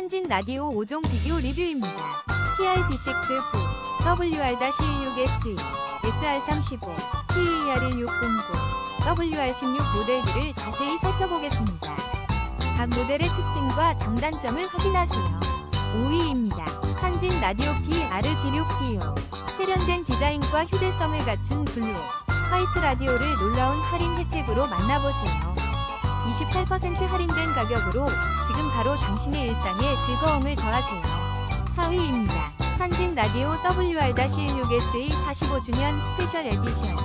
산진 라디오 5종 비교 리뷰입니다. PRD6 WR-16SE, SR35, PAR1609, WR16 모델들을 자세히 살펴보겠습니다. 각 모델의 특징과 장단점을 확인하세요. 5위입니다. 산진 라디오 PRD6P요. 세련된 디자인과 휴대성을 갖춘 블루, 화이트 라디오를 놀라운 할인 혜택으로 만나보세요. 28% 할인된 가격으로 지금 바로 당신의 일상에 즐거움을 더하세요. 4위입니다. 산진 라디오 WR-16SE 45주년 스페셜 에디션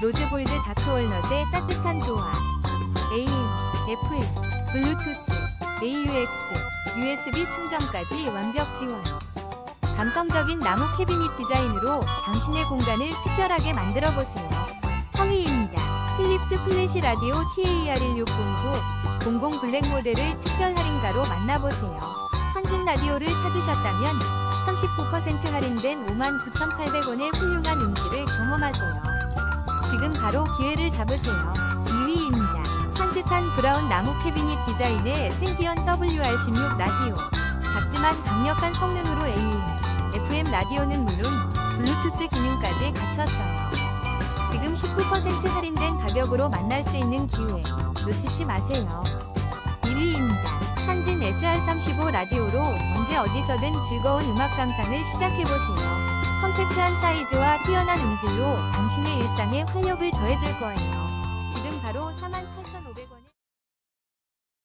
로즈골드 다크월넛의 따뜻한 조화 AM, FM, 블루투스, AUX, USB 충전까지 완벽 지원 감성적인 나무 캐비닛 디자인으로 당신의 공간을 특별하게 만들어 보세요. 3위입니다. 필립스 플래시 라디오 TAR1609 00 블랙 모델을 특별 할인가로 만나보세요. 선진 라디오를 찾으셨다면 39% 할인된 59,800원의 훌륭한 음질을 경험하세요. 지금 바로 기회를 잡으세요. 2위입니다. 산뜻한 브라운 나무 캐비닛 디자인의 생기언 WR16 라디오. 작지만 강력한 성능으로 AM, FM 라디오는 물론 블루투스 기능까지 갖췄어요. 지금 19% 할인된 가격으로 만날 수 있는 기회 놓치지 마세요. 1위입니다. 산진 SR35 라디오로 언제 어디서든 즐거운 음악 감상을 시작해보세요. 컴팩트한 사이즈와 뛰어난 음질로 당신의 일상에 활력을 더해줄 거예요. 지금 바로 48,500원.